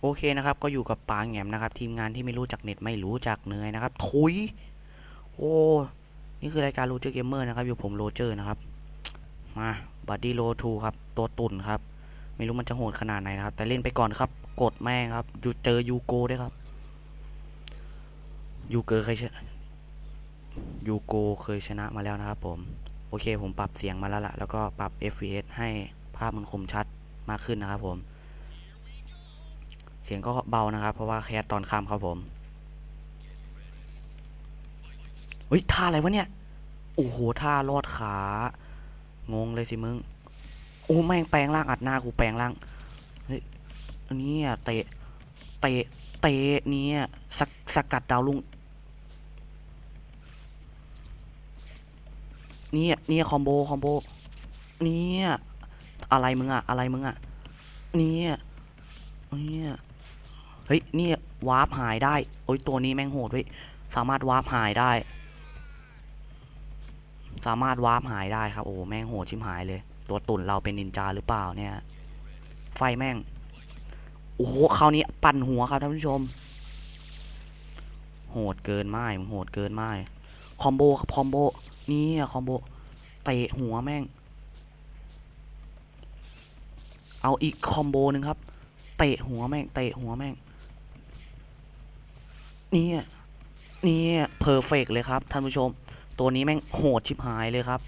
โอเคนะครับ ก็อยู่กับปางแหงมนะครับ ทีมงานที่ไม่รู้จักเน็ตไม่รู้จักเนยนะครับทุย โอ้ นี่คือรายการโรเจอร์เกมเมอร์นะครับ อยู่ผมโรเจอร์นะครับ มาบัดดี้โรทูครับ ตัวตุ่นครับ ไม่รู้มันจะโหดขนาดไหนนะครับ แต่เล่นไปก่อนครับ กดแม่งครับ อยู่เจอยูโกด้วยครับ ยูเกอร์เคยชนะยูโกเคยชนะมาแล้วนะครับผม โอเคผมปรับเสียงมาแล้วล่ะแล้วก็ปรับ FPS ให้ภาพมันคมชัดมากขึ้นนะครับผม สียงก็เบานะครับ เพราะว่าแคสตอนค่ำครับผมเฮ้ยท่าอะไรวะเนี่ย โอ้โหท่าลอดขางงเลยสิมึง โอ้แม่งแปลงร่างอัดหน้ากูแปลงร่างเฮ้ยอันนี้อะเตะเตะเตะเนี่ยสกสกัดดาวลุงเนี่ยเนี่ยคอมโบคอมโบเนี่ยอะไรมึงอะอะไรมึงอะเนี่ยเนี่ย เฮ้ยนี่วาร์ปหายได้ โอ้ยตัวนี้แม่งโหดเว้ยสามารถวาร์ปหายได้ สามารถวาร์ปหายได้ครับ โอ้แม่งโหดชิมหายเลย ตัวตุ่นเราเป็นนินจาหรือเปล่าเนี่ย ไฟแม่ง โอ้โหคราวนี้ปั่นหัวครับท่านผู้ชม โหดเกินไม่โหดเกินไม่คอมโบครับคอมโบนี่อะคอมโบเตะหัวแม่ง เอาอีกคอมโบหนึ่งครับ เตะหัวแม่ง เตะหัวแม่ง นี่นี่เพอร์เฟกเลยครับท่านผู้ชม ตัวนี้แม่งโหดชิบหายเลยครับ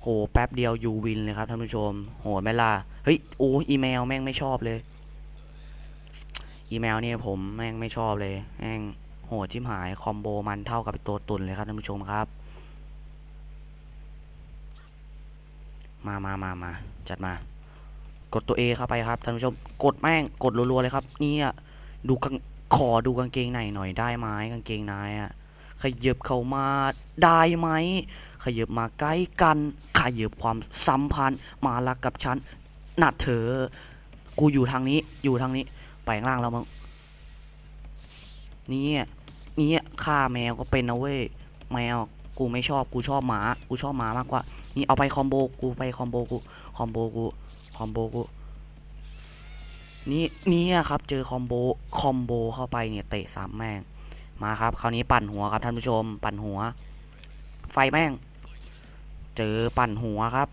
โหแป๊บเดียวยูวินเลยครับท่านผู้ชม โหดไหมล่ะเฮ้ยโอ้อีเมลแม่งไม่ชอบเลย อีเมลเนี่ยผมแม่งไม่ชอบเลยแม่งโหดชิบหายคอมโบมันเท่ากับตัวตุนเลยครับท่านผู้ชมครับ มามามามาจัดมา กดตัว A เข้าไปครับท่านผู้ชม กดแม่งกดรัวๆเลยครับ เนี่ยดูกาง ขอดูกางเกงในหน่อยได้ไหมกางเกงในอะขยับเข้ามาได้ไหมขยับมาใกล้กันขยับความสัมพันธ์มารักกับฉันนัดเธอกูอยู่ทางนี้อยู่ทางนี้ไปข้างล่างแล้วมึงนี่นี่ฆ่าแมวก็เป็นนะเว้ยแมวกูไม่ชอบกูชอบหมากูชอบหมามากกว่า นี่เอาไปคอมโบกูไปคอมโบกูคอมโบกูคอมโบกู นี่นี่ครับเจอคอมโบคอมโบเข้าไปเนี่ยเตะสามแม่งมาครับคราวนี้ปั่นหัวครับท่านผู้ชม ปั่นหัว ไฟแม่ง เจอปั่นหัวครับ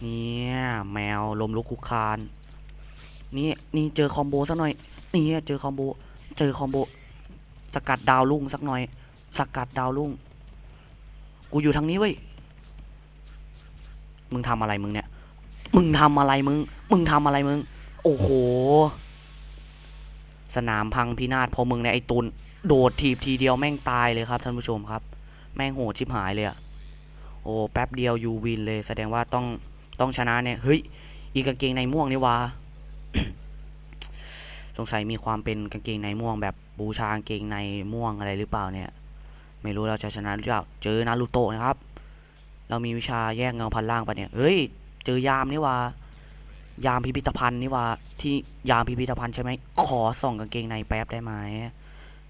เนี่ยแมวลมลุกคุกคานนี่นี่เจอคอมโบสักหน่อยนี่เจอคอมโบเจอคอมโบสกัดดาวลุ่งสักหน่อย สกัดดาวลุ่งกูอยู่ทางนี้เว้ยมึงทำอะไรมึงเนี่ย มึงทำอะไรมึง มึงทำอะไรมึง โอ้โห สนามพังพินาศพอมึงเนี่ยไอตุน โดดทีบทีเดียวแม่งตายเลยครับท่านผู้ชมครับ แม่งโหดชิบหายเลยอะโอ้แป๊บเดียวยูวินเลย แสดงว่าต้องต้องชนะเนี่ย เฮ้ย อีกกางเกงในม่วงนี่วะสงสัยมีความเป็นกางเกงในม่วง แบบบูชากางเกงในม่วงอะไรหรือเปล่าเนี่ย ไม่รู้เราจะชนะหรือเปล่าเจอนารูโตะนะครับ เรามีวิชาแยกเงาพันล่างปะเนี่ย เฮ้ย เจอยามนี่วะยามพิพิธภัณฑ์นี่วะที่ยามพิพิธภัณฑ์ใช่ไหมขอส่องกางเกงในแป๊บได้ไหม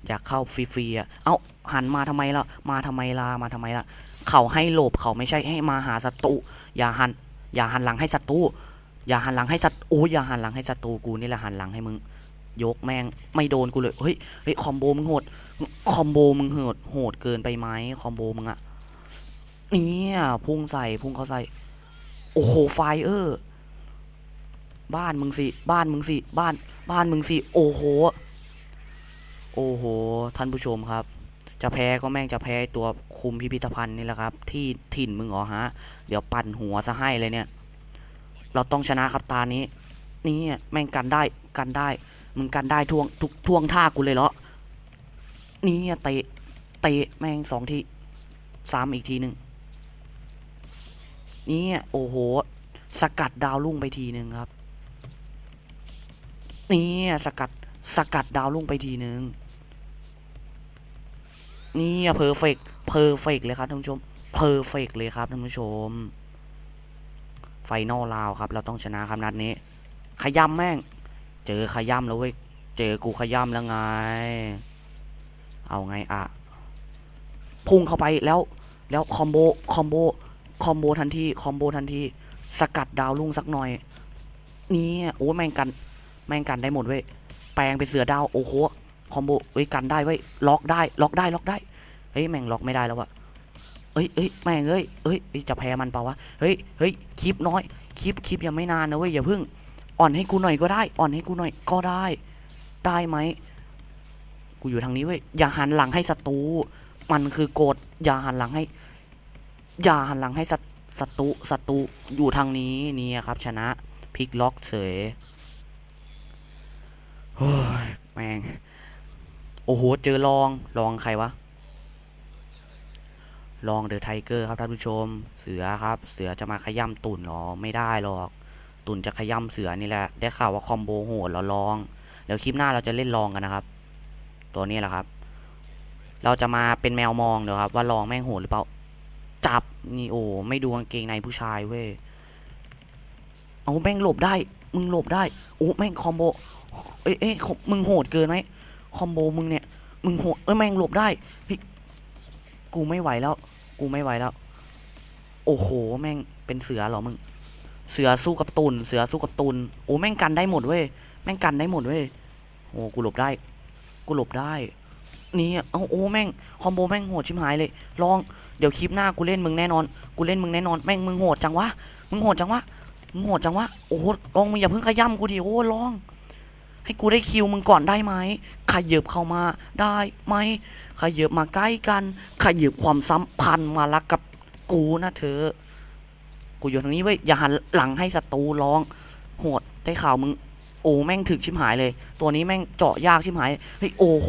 อยากเข้าฟรีๆอะเอ้าหันมาทำไมล่ะมาทำไมล่ะมาทำไมล่ะเขาให้หลบเขาไม่ใช่ให้มาหาศัตรูอย่าหัน อย่าหันหลังให้ศัตรูอย่าหันหลังให้ศัตรูโอ้ยอย่าหันหลังให้ศัตรูกูนี่แหละหันหลังให้มึงยกแม่งไม่โดนกูเลยเฮ้ยเฮ้ยคอมโบมึงโหดคอมโบมึงโหดโหดเกินไปไหมคอมโบมึงอะเนี่ยพุ่งใส่พุ่งเขาใส่ โอ้โหไฟเออร์บ้านมึงสิ บ้านมึงสิ บ้าน บ้านมึงสิ โอ้โห โอ้โห ท่านผู้ชมครับ จะแพ้ก็แม่งจะแพ้ตัวคุมพิพิธภัณฑ์นี่แหละครับ ที่ถิ่นมึงเหรอฮะ เดี๋ยวปั่นหัวซะให้เลยเนี่ย เราต้องชนะครับตานี้ นี่แม่งกันได้ กันได้ มึงกันได้ท่วงทุกท่วงท่ากูเลยเหรอ นี่เตะ เตะแม่งสองทีซ้ำอีกทีหนึ่ง นี่โอ้โห สกัดดาวรุ่งไปทีหนึ่งครับ นี่สกัดสกัดดาวรุ่งไปทีหนึ่งนี่เพอร์เฟกเพอร์เฟกเลยครับท่านผู้ชมเพอร์เฟกเลยครับท่านผู้ชม ไฟนอลราวครับ เราต้องชนะครับนัดนี้ ขย้ำแม่ง เจอขย้ำแล้วเว้ยเจอกูขย้ำแล้วไง เอาไงอะพุ่งเข้าไปแล้วแล้วคอมโบคอมโบ คอมโบทันทีคอมโบทันทีสกัดดาวลุ่งสักหน่อย นี่โอ้แม่งกัน แม่งกันได้หมดเว้ยแปลงเป็นเสือดาวโอ้โหคอมโบเอ้ยกันได้เว้ยล็อกได้ล็อกได้ล็อกได้เฮ้ยแม่งล็อกไม่ได้แล้ววะเอ้ยเอ้ยแม่งเอ้ยเอ้ยจะแพ้มันเปล่าวะเฮ้ยเฮ้ยคลิปน้อยคลิปคลิปยังไม่นานนะเว้ยอย่าเพิ่งอ่อนให้กูหน่อยก็ได้ อ่อนให้กูหน่อยก็ได้ ได้ไหมกูอยู่ทางนี้เว้ยอย่าหันหลังให้ศัตรูมันคือกฎอย่าหันหลังให้ อย่าหันหลังให้ศัตรูศัตรูอยู่ทางนี้นี่ครับ ชนะพลิกล็อกเสยโอ้ยแม่งโอ้โหเจอลองลองใครวะลองเดอะไทเกอร์ครับท่านผู้ชม เสือครับ เสือจะมาขย่ำตุ่นหรอไม่ได้หรอก ตุ่นจะขย่ำเสือนี่แหละได้ข่าวว่าคอมโบโหดเหรอลองเดี๋ยวคลิปหน้าเราจะเล่นลองกันนะครับ ตัวนี้แหละครับ เราจะมาเป็นแมวมองเดี๋ยวครับ ว่าลองแม่งโหดหรือเปล่า จับนี่โอ้ไม่ดูกางเกงในผู้ชายเว้ยเอาแม่งหลบได้ มึงหลบได้โอ้แม่งคอมโบเอ้ยเอ้ยมึงโหดเกินไหมคอมโบมึงเนี่ยมึงโหดเอ้ยแม่งหลบได้เฮ้ยกูไม่ไหวแล้ว กูไม่ไหวแล้ว โอ้โหแม่งเป็นเสือเหรอมึง เสือสู้กับตุนเสือสู้กับตุนโอ้แม่งกันได้หมดเว้ยแม่งกันได้หมดเว้ยโอ้กูหลบได้ กูหลบได้ นี่เอาโอ้แม่งคอมโบแม่งโหดชิบหายเลย ลองเดี๋ยวคลิปหน้ากูเล่นมึงแน่นอนกูเล่นมึงแน่นอนแม่งมึงโหดจังวะมึงโหดจังวะมึงโหดจังวะโอ้ลองมึงอย่าเพิ่งขย้ำกูดิโอ้ลอง ให้กูได้คิวมึงก่อนได้ไหมขยับเข้ามาได้ไหมขยับมาใกล้กันขยับความสัมพันธ์มารักกับกูนะเธอกูอยู่ทางนี้เว้ยอย่าหันหลังให้ศัตรูร้อง โหดได้ข่าวมึงโอ้แม่งถึกชิบหายเลย ตัวนี้แม่งเจาะยากชิบหายเฮ้ยโอ้โห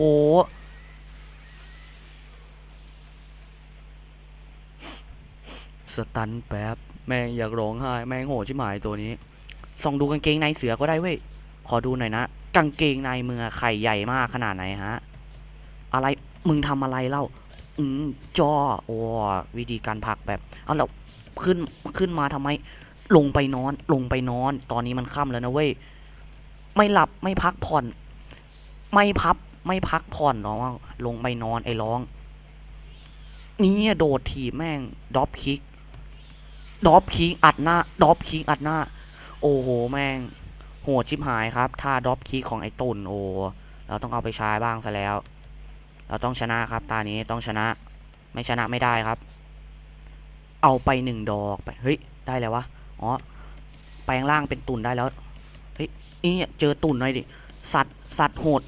สตันแป๊บ แม่งอยากร้องไห้ แม่งโหดชิบหายตัวนี้ ส่องดูกางเกงในเสือก็ได้เว้ย ขอดูหน่อยนะ กางเกงในมือไข่ใหญ่มากขนาดไหนฮะ อะไร มึงทำอะไรเล่า อืม จอ โอ้วิธีการผักแบบ เอาแล้วขึ้น ขึ้นมาทำไม ลงไปนอน ลงไปนอน ตอนนี้มันค่ำแล้วนะเว้ย ไม่หลับ ไม่พักผ่อน ไม่พับ ไม่พักผ่อนหรอลงไปนอนไอ้ร้องนี่โดดถีบแม่งดรอปคิก ดรอปคิกอัดหน้าดรอปคิกอัดหน้า โอ้โห แม่ง โหดชิบหายครับ ถ้าดรอปคีย์ของไอ้ตุนโอ้เราต้องเอาไปใช้บ้างซะแล้ว เราต้องชนะครับ ตานี้ต้องชนะ ไม่ชนะไม่ได้ครับ เอาไปหนึ่งดอกไป เฮ้ย ได้แล้ววะ อ๋อ แปลงร่างเป็นตุนได้แล้ว เฮ้ยนี่เจอตุนหน่อยดิ สัตว์ สัตว์โหด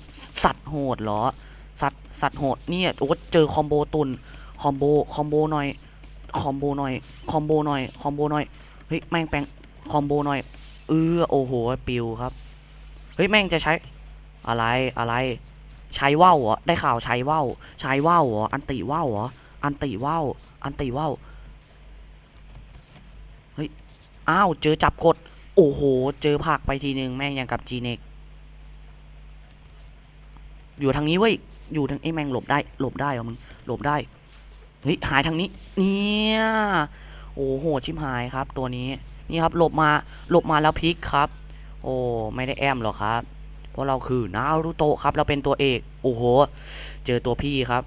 สัตว์โหดเหรอ สัตว์ สัตว์โหด เนี่ยโอ้เจอคอมโบตุนคอมโบ คอมโบหน่อย คอมโบหน่อย คอมโบหน่อย คอมโบหน่อย เฮ้ย แม่งแปลงคอมโบหน่อย เออโอ้โห ปิวครับ เฮ้ย แม่งจะใช้ อะไร อะไร ใช้ว่าวเหรอ ได้ข่าวใช้ว่าวใช้ว่าวเหรอ อันติว่าวเหรอ อันติว่าวอันติว่าวเฮ้ย อ้าว เจอจับกด โอ้โห เจอผักไปทีนึง แม่งย่างกับจีเน็กอยู่ทางนี้เว้ย อยู่ทางไอ้แม่งหลบได้ หลบได้เหรอมึง หลบได้ เฮ้ยหายทางนี้ เนี่ยโอ้โหชิมหายครับตัวนี้นี่ครับหลบมาหลบมาแล้วพลิกครับ โอ้ไม่ได้แอมหรอกครับ เพราะเราคือนารูโตะครับ เราเป็นตัวเอกโอ้โห เจอตัวพี่ครับ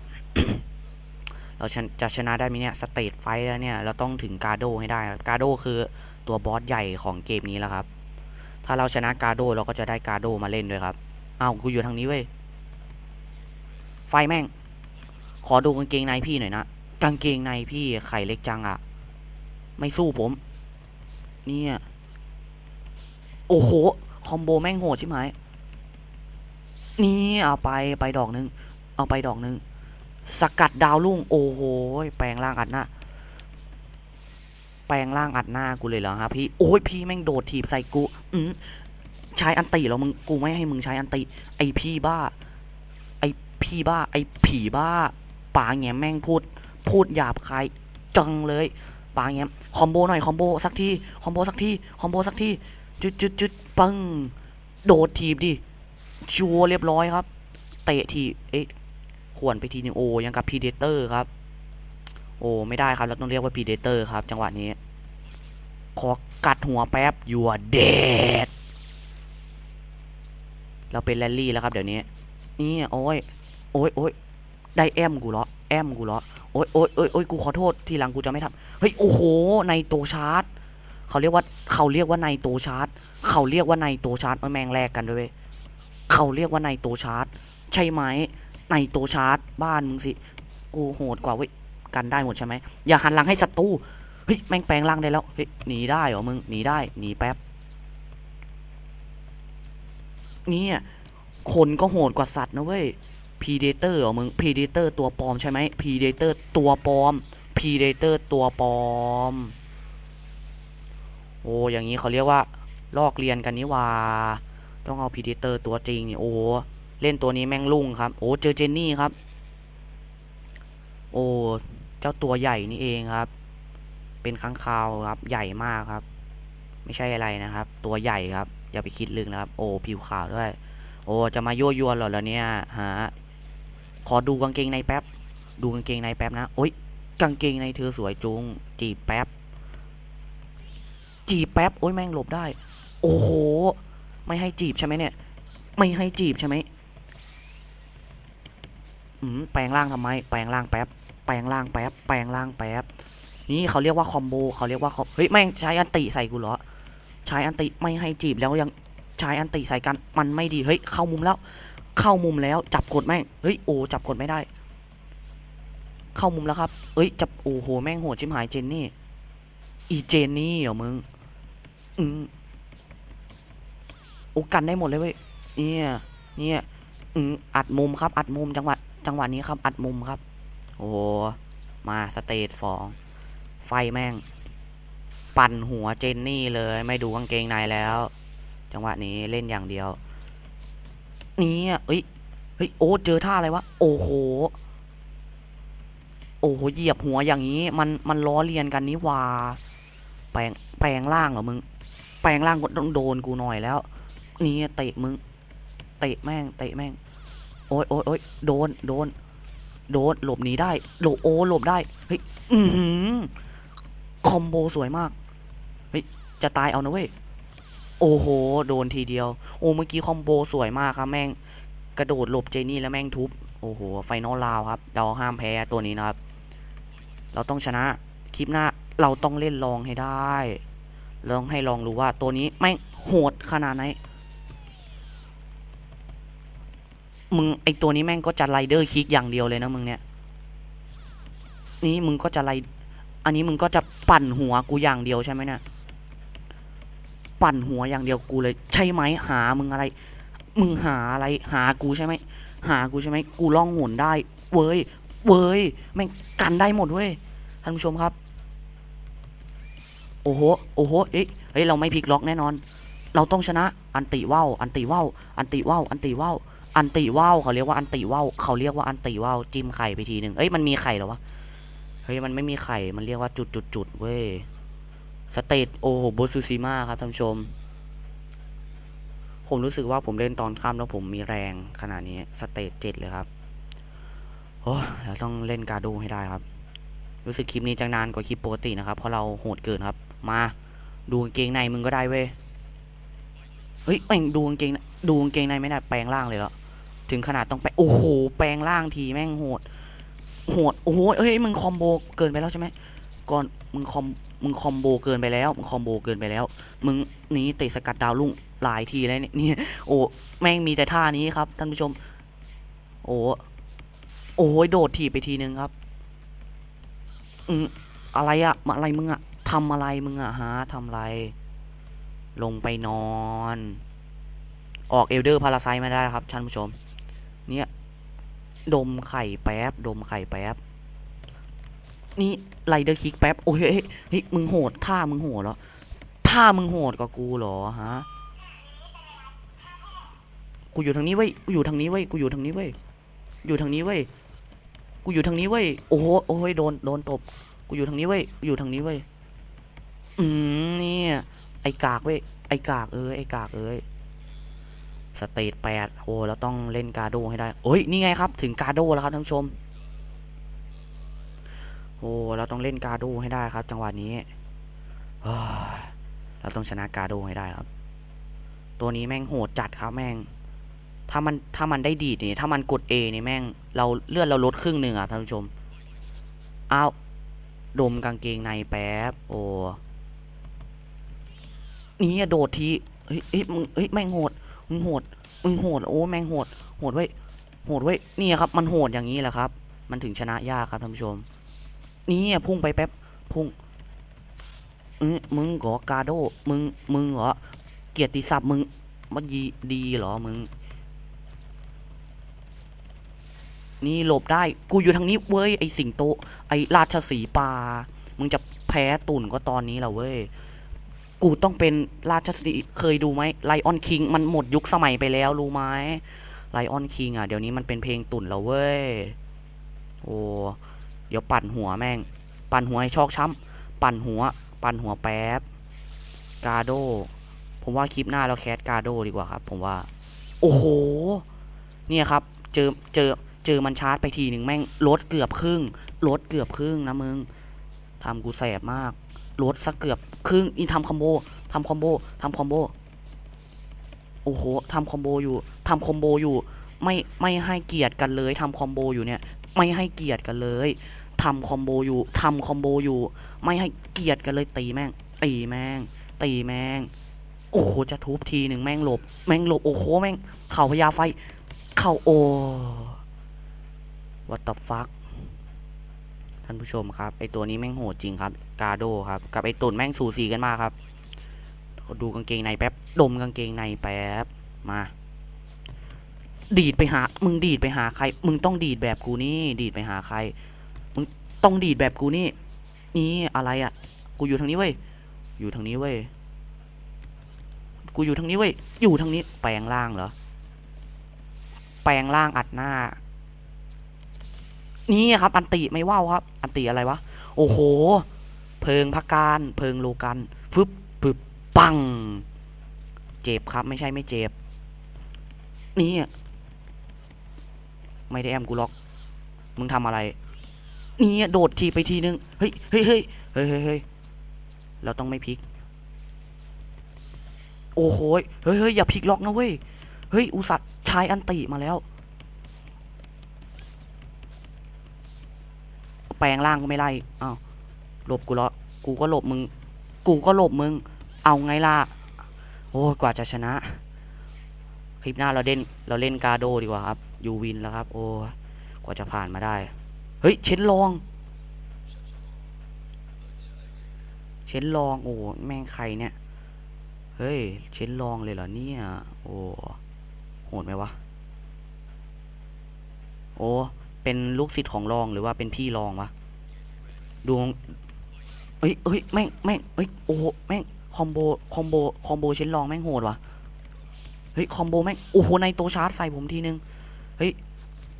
เราจะชนะได้ไหมเนี่ยสเตทไฟแล้วเนี่ย เราต้องถึงกาโดให้ได้กาโดคือตัวบอสใหญ่ของเกมนี้แล้วครับ ถ้าเราชนะกาโดเราก็จะได้กาโดมาเล่นด้วยครับอ้าวกูอยู่ทางนี้เว้ยไฟแม่ง ขอดูกางเกงในพี่หน่อยนะ กางเกงในพี่ไข่เล็กจังอะไม่สู้ผม เนี่ย โอ้โห คอมโบแม่งโหดใช่ไหมนี่เอาไปไปดอกนึง เอาไปดอกนึง สกัดดาวลุ่ง โอ้โห แปลงร่างอัดหน้า แปลงร่างอัดหน้ากูเลยเหรอครับพี่ โอ้ยพี่แม่งโดดถีบใส่กู อืมใช้อันติแล้วมึง กูไม่ให้มึงใช้อันติ ไอพี่บ้า ไอพี่บ้า ไอผีบ้าปาแงมแม่งพูด พูดหยาบคายจังเลยปาแงมคอมโบหน่อยคอมโบสักทีคอมโบสักทีคอมโบสักทีจุดจุดจุดปังโดดทีบดิชัวเรียบร้อยครับ เตะทีเอ๊ะขวนไปทีนึงโอยังกับพีเดเตอร์ครับ โอ้ไม่ได้ครับเราต้องเรียกว่าพีเดเตอร์ครับ จังหวะนี้ขอกัดหัวแป๊บยัวเดดเราเป็นแรลลี่แล้วครับเดี๋ยวนี้ นี่โอ้ยโอ้ยโอ้ยได้แอมกูเหรอแอมกูเหรอ อ้ยโอ้ยโอ้ยโอ้ยกูขอโทษทีหลังกูจะไม่ทำเฮ้ยโอ้โหในโตชาร์จเขาเรียกว่าเขาเรียกว่าในโตชาร์จเขาเรียกว่าในตัวชาร์จเอาแม่งแลกกันด้วยเว้ยเขาเรียกว่าในตัวชาร์จใช่ไหมในตัวชาร์จบ้านมึงสิกูโหดกว่าเว้ยกันได้หมดใช่ไหมอย่าหันหลังให้ศัตรูเฮ้ยแม่งแปลงร่างได้แล้วเฮ้ยหนีได้เหรอมึงหนีได้หนีแป๊บนี่ยคนก็โหดกว่าสัตว์นะเว้ย พีเดเตอร์เหรอมึงพีเดเตอร์ตัวปลอมใช่ไหมพีเดเตอร์ตัวปลอมพีเดเตอร์ตัวปลอม โอ้อย่างนี้เขาเรียกว่า ลอกเรียนกันนี่ว่า ต้องเอาพีเดเตอร์ตัวจริงนี่โอ้เล่นตัวนี้แม่งลุ่งครับ โอ้เจอเจนนี่ครับ โอ้เจ้าตัวใหญ่นี่เองครับ เป็นค้างคาวครับใหญ่มากครับ ไม่ใช่อะไรนะครับ ตัวใหญ่ครับอย่าไปคิดลึกนะครับ โอ้ผิวขาวด้วย โอ้จะมายั่วยวนหรอแล้วเนี่ยฮะ ขอดูกางเกงในแป๊บ ดูกางเกงในแป๊บนะ โอ๊ย กางเกงในเธอสวยจุง จีบแป๊บ จีบแป๊บ โอ๊ยแม่งหลบได้ โอ้โห ไม่ให้จีบใช่ไหมเนี่ย ไม่ให้จีบใช่ไหมอืมแปลงร่างทำไม แปลงร่างแป๊บ แปลงร่างแป๊บ แปลงร่างแป๊บ นี่เขาเรียกว่าคอมโบเขาเรียกว่าเฮ้ยแม่งใช้อันติใส่กูเหรอ ใช้อันติไม่ให้จีบแล้วยังใช้อันติใส่กัน มันไม่ดี เฮ้ยเข้ามุมแล้ว เข้ามุมแล้วจับกดแม่งเฮ้ยโอ้จับกดไม่ได้ เข้ามุมแล้วครับเอ้ยจับโอ้โหแม่งโหดชิมหายเจนนี่ อีเจนนี่เหรอมึงอืมโอ้กันได้หมดเลยเว้ยเนี่ยเนี่ยอืมอัดมุมครับ อัดมุมจังหวะจังหวะนี้ครับอัดมุมครับ โอ้โหมาสเตจฟองไฟแม่ง ปั่นหัวเจนนี่เลย ไม่ดูกางเกงในแล้ว จังหวะนี้เล่นอย่างเดียว นี่อะเอ้ยเฮ้ยโอ้เจอท่าอะไรวะโอ้โห โอ้โหเหยียบหัวอย่างนี้ มันมันล้อเลียนกันนี่ว่าแปลงแปลงร่างเหรอมึง แปลงร่างก็ต้องโดนกูหน่อยแล้ว นี่เตะมึงเตะแม่งเตะแม่ง โอ้ยโอ้ยโอ้ยโดนโดน โดนหลบหนีได้หลบโอ้หลบได้เฮ้ยอือหือคอมโบสวยมากเฮ้ยจะตายเอานะเว้ย โอ้โห โดนทีเดียว โอ้เมื่อกี้คอมโบสวยมากครับแม่ง กระโดดหลบเจนี่แล้วแม่งทุบ โอ้โห ไฟนอลราวครับ เราห้ามแพ้ตัวนี้นะครับ เราต้องชนะ คลิปหน้า เราต้องเล่นลองให้ได้เราต้องให้ลองรู้ว่าตัวนี้แม่งโหดขนาดไหน มึงไอตัวนี้แม่งก็จะไรเดอร์คิกอย่างเดียวเลยนะมึงเนี่ย นี่มึงก็จะไร อันนี้มึงก็จะปั่นหัวกูอย่างเดียวใช่ไหมเนี่ย ปั่นหัวอย่างเดียวกูเลย ใช่ไหมหามึงอะไร มึงหาอะไร หากูใช่ไหมหากูใช่ไหมกูล่องหนได้ เว้ย เว้ยแม่งกันได้หมดเว้ยท่านผู้ชมครับ โอ้โหโอ้โหเอ้ยเฮ้ยเราไม่พลิกล็อกแน่นอน เราต้องชนะ อันติว่าวอันติว่าวอันติว่าวอันติว่าวอันติว่าวเขาเรียกว่าอันติว่าวเขาเรียกว่าอันติว่าวจิ้มไข่ไปทีหนึ่งเอ้ยมันมีไข่หรอวะเฮ้ยมันไม่มีไข่มันเรียกว่าจุดจุดจุดเว้ย สเตตโอโหโบซูซิมาครับท่านผู้ชม ผมรู้สึกว่าผมเล่นตอนค่ำแล้วผมมีแรงขนาดนี้สเตตเจ็ดเลยครับโอ้เราต้องเล่นการดูให้ได้ครับ รู้สึกคลิปนี้จะนานกว่าคลิปปกตินะครับ เพราะเราโหดเกินครับ มาดูกางเกงในมึงก็ได้เว้ยเฮ้ยแม่งดูกางเกงดูกางเกงในไม่ได้แปลงร่างเลยเหรอถึงขนาดต้องไปโอ้โหแปลงร่างทีแม่งโหดโหดโอ้โหเฮ้ยมึงคอมโบเกินไปแล้วใช่ไหมก่อนมึงคอม มึงคอมโบเกินไปแล้ว มึงคอมโบเกินไปแล้ว มึงนี้เตะสกัดดาวลุ่งหลายทีแล้วเนี่ย โอ้ แม่งมีแต่ท่านี้ครับ ท่านผู้ชม โอ้ โอ้ยโดดถีบไปทีนึงครับ อืมอะไรอะมาอะไรมึงอะทำอะไรมึงอะฮะทำอะไร ลงไปนอน ออกเอลเดอร์พาราไซไม่ได้ครับท่านผู้ชม เนี่ย ดมไข่แป๊บ ดมไข่แป๊บ นี่ไรเดอร์คิกแป๊บโอ้ยเฮ้ยเฮ้ยมึงโหดท่ามึงโหดเหรอท่ามึงโหดกว่ากูเหรอฮะกูอยู่ทางนี้เว้ยกูอยู่ทางนี้เว้ยกูอยู่ทางนี้เว้ยอยู่ทางนี้เว้ยกูอยู่ทางนี้เว้ยโอ้โหโอ้ยโดนโดนตบกูอยู่ทางนี้เว้ยกูอยู่ทางนี้เว้ยอืมเนี่ยไอกากเว้ยไอกากเอ้ยไอกากเอ้ยสเตจแปดโอ้เราต้องเล่นกาโดให้ได้เอ้ยนี่ไงครับ ถึงกาโดแล้วครับท่านผู้ชม โอ้เราต้องเล่นกาโดให้ได้ครับ จังหวะนี้เราต้องชนะกาโดให้ได้ครับ ตัวนี้แม่งโหดจัดครับแม่ง ถ้ามันถ้ามันได้ดีดนี่ถ้ามันกด A นี่แม่ง เราเลือดเราลดครึ่งหนึ่งอะท่านผู้ชมอ้าวดมกางเกงในแป๊บโอ้นี่อะโดดทีเฮ้ยเฮ้ยมึงเฮ้ยแม่งโหดมึงโหดมึงโหดโอ้แม่งโหดโหดเว้ยโหดเว้ยนี่ครับ มันโหดอย่างนี้แหละครับ มันถึงชนะยากครับท่านผู้ชม นี่อะพุ่งไปแป๊บ พุ่งเอ้ยมึงเหรอกาโด มึง มึงเหรอ เกียรติศัพท์มึง มันยีดีเหรอ มึง นี่หลบได้ กูอยู่ทางนี้เว้ย ไอสิงโต ไอราชสีห์ปา มึงจะแพ้ตุ่นก็ตอนนี้แหละเว้ย กูต้องเป็นราชสีเคยดูไหมไลออนคิง มันหมดยุคสมัยไปแล้วรู้ไหมไลออนคิงอะ เดี๋ยวนี้มันเป็นเพลงตุ่นแล้วเว้ย โอ้ เดี๋ยวปั่นหัวแม่ง ปั่นหัวให้ชอกช้ำปั่นหัว ปั่นหัวแป๊บ กาโด ผมว่าคลิปหน้าเราแคสกาโดดีกว่าครับ ผมว่า โอ้โห เนี่ยครับ เจอ เจอ เจอมันชาร์จไปทีหนึ่งแม่งลดเกือบครึ่งลดเกือบครึ่งนะมึงทำกูแสบมากลดสักเกือบครึ่งอีทำคอมโบทำคอมโบทำคอมโบ โอ้โหทำคอมโบอยู่ทำคอมโบอยู่ ไม่ไม่ให้เกียรติกันเลยทำคอมโบอยู่เนี่ยไม่ให้เกียรติกันเลยทำคอมโบอยู่ทำคอมโบอยู่ ไม่ให้เกียรติกันเลยตีแม่ง ตีแม่ง ตีแม่ง โอ้โหจะทุบทีหนึ่งแม่งหลบ แม่งหลบโอ้โหแม่ง เข่าพญาไฟ เข่าโอ what the fuck ท่านผู้ชมครับ ไอตัวนี้แม่งโหดจริงครับ กาโดครับ กับไอตุ่นแม่งสูสีกันมากครับดูกางเกงในแป๊บ ดมกางเกงในแป๊บ มา ดีดไปหา มึงดีดไปหาใคร มึงต้องดีดแบบกูนี่ ดีดไปหาใคร มึงต้องดีดแบบกูนี่ นี่อะไรอะ่ะ กูอยู่ทางนี้เว้ย อยู่ทางนี้เว้ย กูอยู่ทางนี้เว้ย อยู่ทางนี้ แปลงร่างเหรอ แปลงร่างอัดหน้า นี่ครับ อันติไม่ว่าวครับ อันติอะไรวะ โอ้โห เพิงพักการ เพิงโลกันฟึบปึบปัง เจ็บครับ ไม่ใช่ไม่เจ็บ นี่ ไม่ได้แอมกูล็อก มึงทำอะไร นี่โดดทีไปทีนึง เฮ้ยเฮ้ยเฮ้ยเฮ้ยเฮ้ยเราต้องไม่พลิก โอ้โหเฮ้ยเฮ้ยอย่าพลิกล็อกนะเว้ย เฮ้ย อุสัตชายอันติมาแล้ว แปลงร่างก็ไม่ไล่อ้าวหลบกูละกูก็หลบมึง กูก็หลบมึง เอาไงล่ะ โอ้กว่าจะชนะ คลิปหน้าเราเล่น เราเล่นกาโดดีกว่าครับ ยูวินแล้วครับ โอ้กว่าจะผ่านมาได้ เฮ้ย เชนลอง เชนลอง โอ้แม่งใครเนี่ย เฮ้ย เชนลองเลยเหรอเนี่ย โอ้โหดไหมวะ โอ้เป็นลูกศิษย์ของรองหรือว่าเป็นพี่รองวะดวงเอ้ยเอ้ยแม่งแม่งเอ้ยโอ้แม่งคอมโบคอมโบคอมโบเชนลองแม่งโหดวะเฮ้ยคอมโบแม่งโอ้โหในโตชาร์จใส่ผมทีนึง เฮ้ย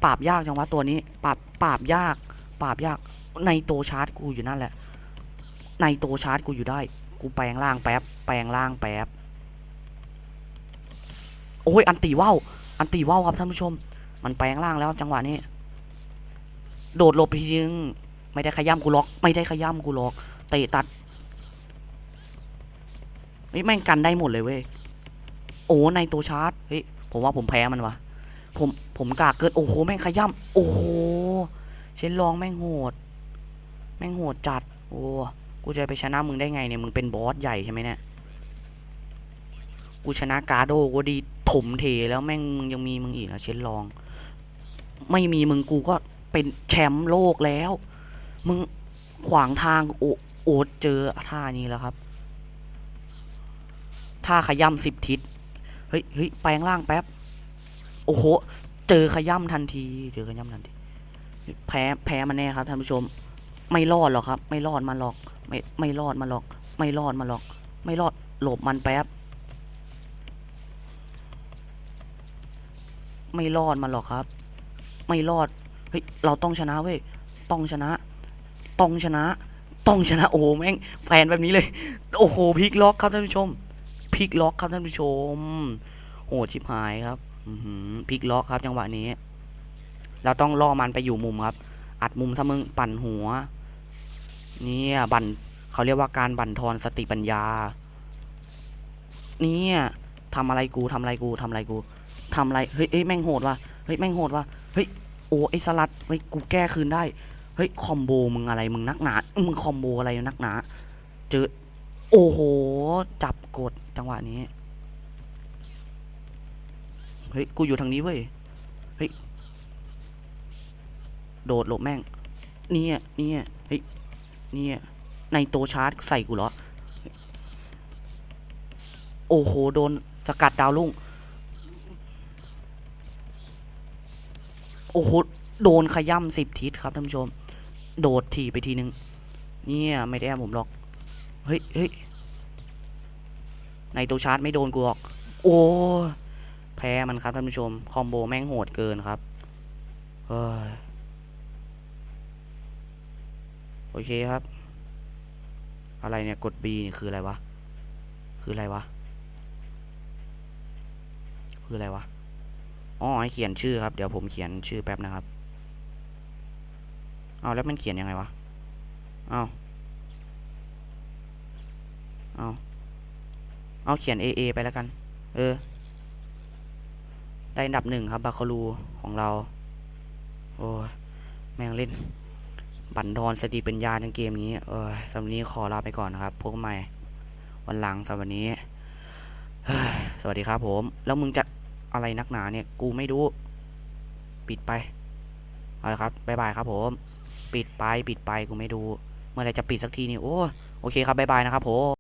ปราบยากจังวะตัวนี้ปราบปราบยากปราบยากในโตวชาร์จกูอยู่นั่นแหละ ในโตวชาร์จกูอยู่ได้ กูแปลงร่างแป๊บแปลงร่างแป๊บโอ้ยอันตีว่าวอันตีว่าวครับท่านผู้ชม มันแปลงร่างแล้วจังหวะนี้ โดดหลบทีนึงไม่ได้ขย้ำกูล็อก ไม่ได้ขย้ำกูล็อกเตะตัดเฮ้ยแม่งกันได้หมดเลยเว้ยโอ้ในตัวชาร์จเฮ้ยผมว่าผมแพ้มันวะ ผมผมกากเกินโอ้โหแม่งขย้ำโอ้โหเชนลองแม่งโหด แม่งโหดจัดโอ้กูจะไปชนะมึงได้ไงเนี่ยมึงเป็นบอสใหญ่ใช่ไหมเนี่ยกูชนะกาโดกูดีถมเทแล้วแม่งมึงยังมีมึงอีกนะเชนลอง ไม่มีมึงกูก็เป็นแชมป์โลกแล้ว มึงขวางทางโอโอดเจอท่านี้แล้วครับท่าขย่ำสิบทิศเฮ้ยเฮ้ยแปลงร่างแป๊บ โอ้โห เจอขย่ำทันที เจอขย่ำทันที แพ้ แพ้มาแน่ครับท่านผู้ชม ไม่รอดหรอกครับ ไม่รอดมันหรอก ไม่ ไม่รอดมันหรอก ไม่รอดมันหรอก ไม่รอด หลบมันแป๊บ ไม่รอดมันหรอกครับ ไม่รอด เฮ้ย เราต้องชนะเว้ย ต้องชนะ ต้องชนะ ต้องชนะ โอ้โหแม่งแฟนแบบนี้เลย โอ้โหพลิกล็อกครับท่านผู้ชมพลิกล็อกครับท่านผู้ชมโหชิบหายครับ พลิกล็อกครับจังหวะนี้ เราต้องล่อมันไปอยู่มุมครับ อัดมุมซะมึงปั่นหัว เนี่ยบั่นเขาเรียกว่าการบั่นทอนสติปัญญา เนี่ยทำอะไรกูทำอะไรกูทำอะไรกูทำอะไรเฮ้ยเอ้ยแม่งโหดว่ะเฮ้ยแม่งโหดว่ะเฮ้ยโอ้ไอสลัดเฮ้ยกูแก้คืนได้เฮ้ยคอมโบมึงอะไรมึงนักหนา มึงคอมโบอะไรนักหนา เจอ โอ้โห จับกดจังหวะนี้ ฮ้ย กูอยู่ทางนี้เว้ย เฮ้ย โดดหลบแม่ง เนี่ยเนี่ยเฮ้ย เนี่ย ในโตชาร์จใส่กูเหรอ โอ้โห โดนสกัดดาวลุ่ง โอ้โห โดนขย่ำสิบทิศครับท่านผู้ชม โดดถีไปทีนึง เนี่ยไม่ได้แอมผมหรอก เฮ้ยเฮ้ยในตัวชาร์จไม่โดนกูหรอก โอ้ แพ้มันครับท่านผู้ชม คอมโบแม่งโหดเกินครับเฮ้ยโอเคครับ อะไรเนี่ย กด B นี่คืออะไรวะ คืออะไรวะ คืออะไรวะ อ๋อให้เขียนชื่อครับ เดี๋ยวผมเขียนชื่อแป๊บนะครับ เอาแล้วมันเขียนยังไงวะ เอาเอาเอาเขียน AA ไปแล้วกัน เออ ได้อันดับหนึ่งครับบาคารูของเรา โอ้ยแม่งเล่น บันทอนสติปัญญาในเกมนี้ เออสำหรับนี้ขอลาไปก่อนนะครับ พบกันใหม่ วันหลังสำหรับวันนี้ สวัสดีครับผม แล้วมึงจะอะไรนักหนาเนี่ย กูไม่รู้ ปิดไป เอาละครับบ๊ายบายครับผม ปิดไป ปิดไป กูไม่ดู เมื่อไรจะปิดสักทีนี่ โอ้ โอเคครับบ๊ายบายนะครับผม